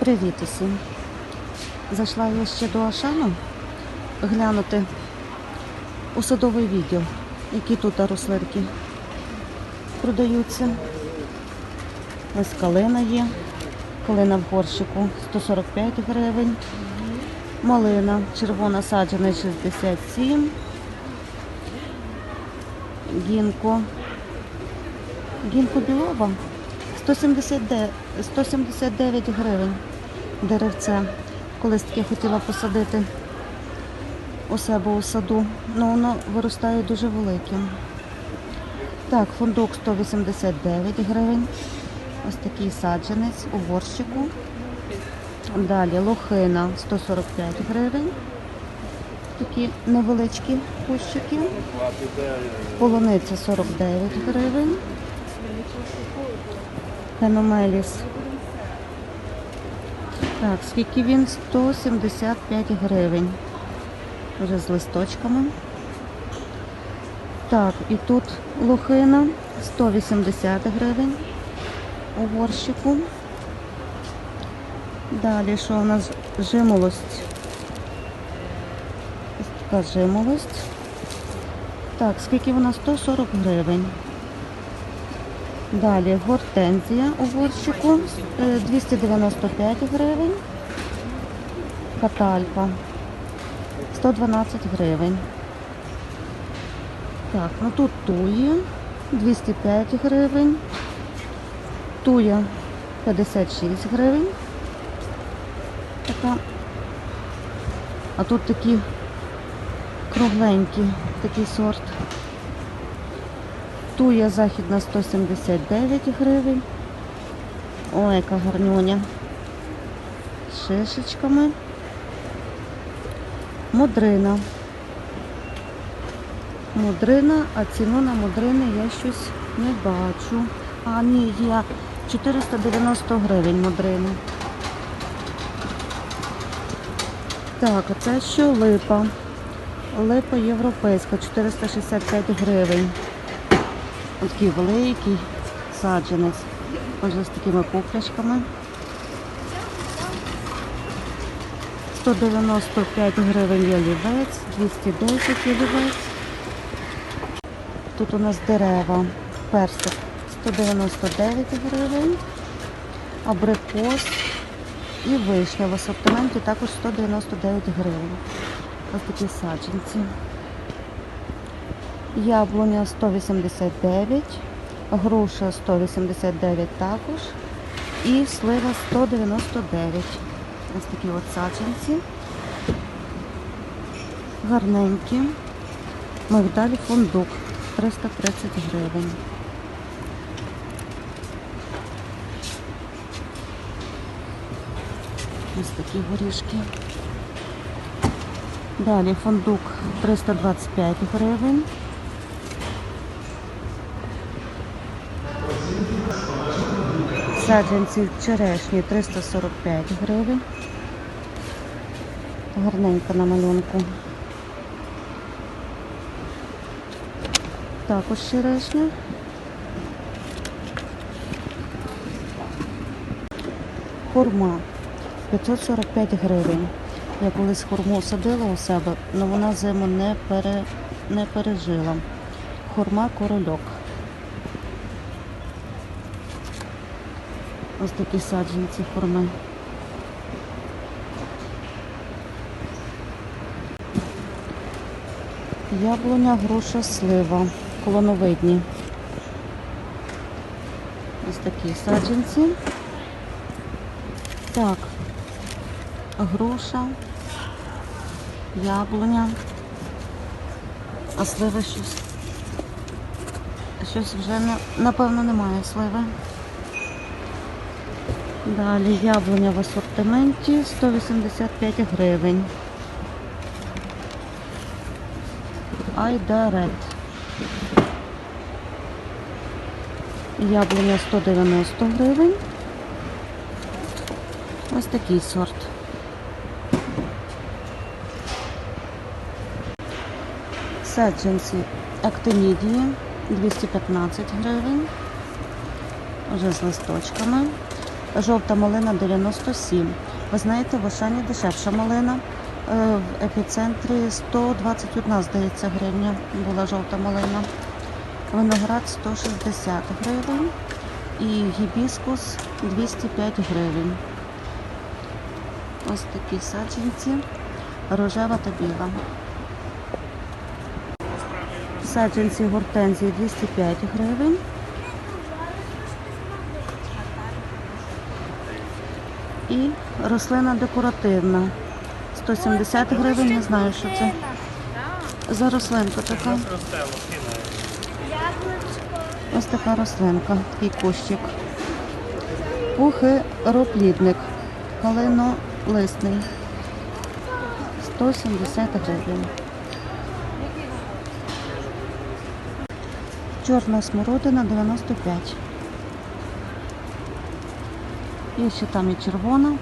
Привіт усім. Зайшла я ще до Ашану глянути у садовий відділ, які тут рослинки продаються. Ось калина є. Калина в горщику 145 гривень. Малина червона саджана 67. Гінко. Гінко білова 179, 179 гривень деревце. Колись таке хотіла посадити у себе у саду, але воно виростає дуже великим. Так, фундук 189 гривень. Ось такий саджанець у горщику. Далі лохина 145 гривень. Такі невеличкі кущики. Полуниця 49 гривень. Феномеліс. Так, скільки він? 175 гривень. Вже з листочками. Так, і тут лохина 180 гривень у горщику. Далі що у нас жимолость? Ось така жимолость. Так, скільки вона? 140 гривень. Далі гортензія у горщику е, 295 гривень. Катальпа 112 гривень. Так, ну тут туї 205 гривень. Туя 56 гривень. Така. А тут такі кругленькі, такий сорт. Туя західна 179 гривень. Ой, яка гарнюня. З шишечками. Мудрина. Мудрина, а ціну на мудрини я щось не бачу. А, ні, є 490 гривень мудрини. Так, а це що липа? Липа європейська, 465 гривень. Такий великий саджанець. Ось з такими купляшками. 195 гривень ялівець, 210 ялівець. Тут у нас дерева. Персик 199 гривень. Абрикос і вишня в асортименті також 199 гривень. Ось такі саджанці. Яблуня 189, груша 189 також. І слива 199. Ось такі от саджанці. Гарненькі. Мигдаль фундук 330 гривень. Ось такі горішки. Далі фундук 325 гривень. Саджанці черешні 345 гривень. Гарненько на малюнку. Також черешня. Хурма 545 гривень. Я колись хурму садила у себе, але вона зиму не, пере, не пережила. Хурма корольок. Ось такі саджанці хурми. Яблуня, груша, слива. Колоновидні. Ось такі саджанці. Так, груша, яблуня, а сливи щось. Щось вже напевно немає сливи. Далі яблуня в асортименті 185 гривень. Айдарет. Яблуня 190 гривень. Ось такий сорт. Саджанці актинідії 215 гривень. Вже з листочками. Жовта малина 97. Ви знаєте, в Ошані дешевша малина. Е, В епіцентрі 121, здається, гривня була жовта малина. Виноград 160 гривень і гібіскус 205 гривень. Ось такі саджанці, рожева та біла. Саджанці гортензії 205 гривень. І рослина декоративна 170 гривень, не знаю, що це. За рослинка така. Ось така рослинка, такий кущик. Пухироплідник, калинолисний. 170 гривень. Чорна смородина 95. І ще там і червона,